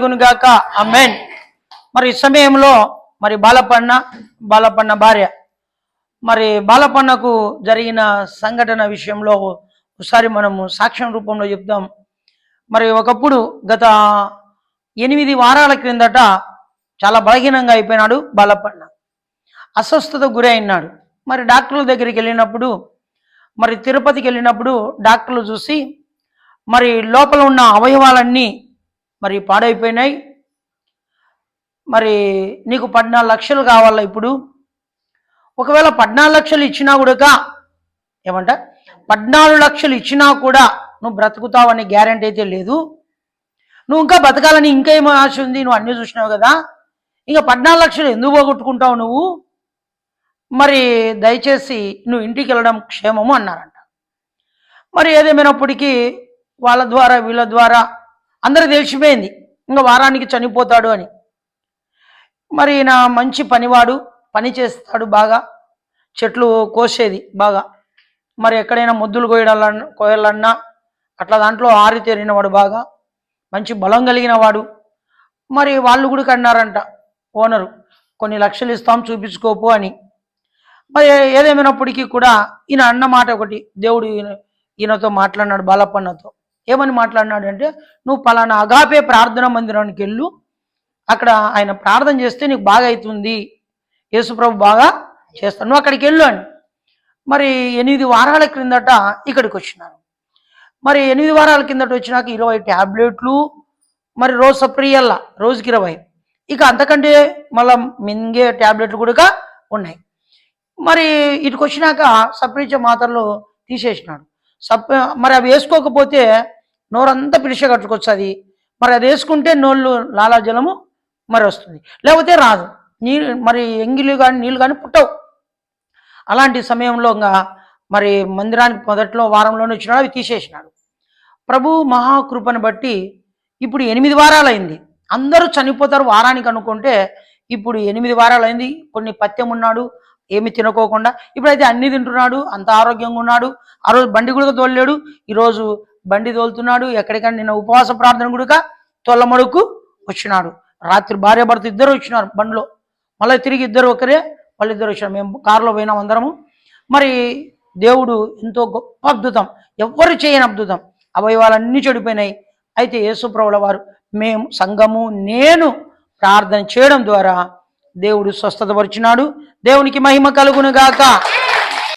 గాక అమెన్ మరి ఈ సమయంలో మరి బాలపన్న బాలపన్న భార్య. మరి బాలపన్నకు జరిగిన సంఘటన విషయంలో ఒకసారి మనము సాక్ష్యం రూపంలో చెప్దాం. మరి ఒకప్పుడు గత ఎనిమిది వారాల క్రిందట చాలా బలహీనంగా అయిపోయినాడు బాలపన్న. అస్వస్థత గురి అయినాడు. మరి డాక్టర్ల దగ్గరికి వెళ్ళినప్పుడు మరి తిరుపతికి వెళ్ళినప్పుడు డాక్టర్లు చూసి మరి లోపల ఉన్న అవయవాలన్నీ మరి పాడైపోయినాయి. మరి నీకు పద్నాలుగు లక్షలు కావాలా ఇప్పుడు? ఒకవేళ పద్నాలుగు లక్షలు ఇచ్చినా కూడా ఏమంట? పద్నాలుగు లక్షలు ఇచ్చినా కూడా నువ్వు బ్రతుకుతావని గ్యారంటీ అయితే లేదు. నువ్వు ఇంకా బతకాలని ఇంకేమో ఆశ ఉంది నువ్వు అన్నీ చూసినావు కదా. ఇంకా పద్నాలుగు లక్షలు ఎందుకు పోగొట్టుకుంటావు నువ్వు? మరి దయచేసి నువ్వు ఇంటికి వెళ్ళడం క్షేమము అన్నారంట. మరి ఏదేమైనప్పటికీ వాళ్ళ ద్వారా వీళ్ళ ద్వారా అందరికి తెలిసిపోయింది ఇంకా వారానికి చనిపోతాడు అని. మరి ఈయన మంచి పనివాడు పని చేస్తాడు బాగా. చెట్లు కోసేది బాగా. మరి ఎక్కడైనా మొద్దులు కోయడాలన్నా కోయాలన్నా అట్లా దాంట్లో ఆరితేరినవాడు బాగా. మంచి బలం కలిగిన వాడు మరి వాళ్ళు కూడా కన్నారంట ఓనరు కొన్ని లక్షలు ఇస్తాం చూపించుకోపు అని. మరి ఏదేమైనప్పటికీ కూడా ఈయన అన్న మాట ఒకటి దేవుడు ఈయన ఈయనతో మాట్లాడినాడు బాలప్పన్నతో. ఏమని మాట్లాడినాడు అంటే నువ్వు పలానా అగాపే ప్రార్థన మందిరానికి వెళ్ళు. అక్కడ ఆయన ప్రార్థన చేస్తే నీకు బాగా అవుతుంది. యేసుప్రభు బాగా చేస్తాను నువ్వు అక్కడికి వెళ్ళు అని. మరి ఎనిమిది వారాల క్రిందట ఇక్కడికి వచ్చినాను మరి ఎనిమిది వారాల కిందట వచ్చినాక ఇరవై ట్యాబ్లెట్లు మరి రోజు సప్రియల్లా రోజుకి ఇరవై. ఇక అంతకంటే మళ్ళా మింగే ట్యాబ్లెట్లు కూడా ఉన్నాయి. మరి ఇటుకు వచ్చినాక సప్రీచ మాత్రలు తీసేసినాడు. సప్ మరి అవి వేసుకోకపోతే నోరంతా పిలిచే అది మరి అది వేసుకుంటే నోళ్ళు లాలాజలము మరి వస్తుంది. లేకపోతే రాదు. నీళ్ళు మరి ఎంగిలి కానీ నీళ్ళు కానీ పుట్టవు. అలాంటి సమయంలో ఇంకా మరి మందిరానికి మొదట్లో వారంలోనే వచ్చినాడు అవి తీసేసినాడు. ప్రభు మహాకృపను బట్టి ఇప్పుడు ఎనిమిది వారాలు అయింది అందరూ చనిపోతారు వారానికి అనుకుంటే ఇప్పుడు ఎనిమిది వారాలు అయింది కొన్ని పత్యం ఉన్నాడు ఏమి తినకోకుండా. ఇప్పుడైతే అన్ని తింటున్నాడు అంత ఆరోగ్యంగా ఉన్నాడు. ఆ రోజు బండి కూడా తోలేడు ఈరోజు బండి తోలుతున్నాడు ఎక్కడికైనా నిన్న ఉపవాస ప్రార్థన కూడా తొల్లమడుకు వచ్చినాడు. రాత్రి భార్య భర్త ఇద్దరు వచ్చినారు బండిలో. మళ్ళీ తిరిగి ఇద్దరు ఒకరే వాళ్ళిద్దరు వచ్చినారు. మేము కారులో పోయినాం అందరము. మరి దేవుడు ఎంతో గొప్ప అద్భుతం. ఎవ్వరు చేయని అద్భుతం. అవయవాలన్నీ చెడిపోయినాయి. అయితే యేసుప్రభుల వారు మేము సంఘము నేను ప్రార్థన చేయడం ద్వారా దేవుడు స్వస్థతపరిచినాడు దేవునికి మహిమ కలుగునుగాక.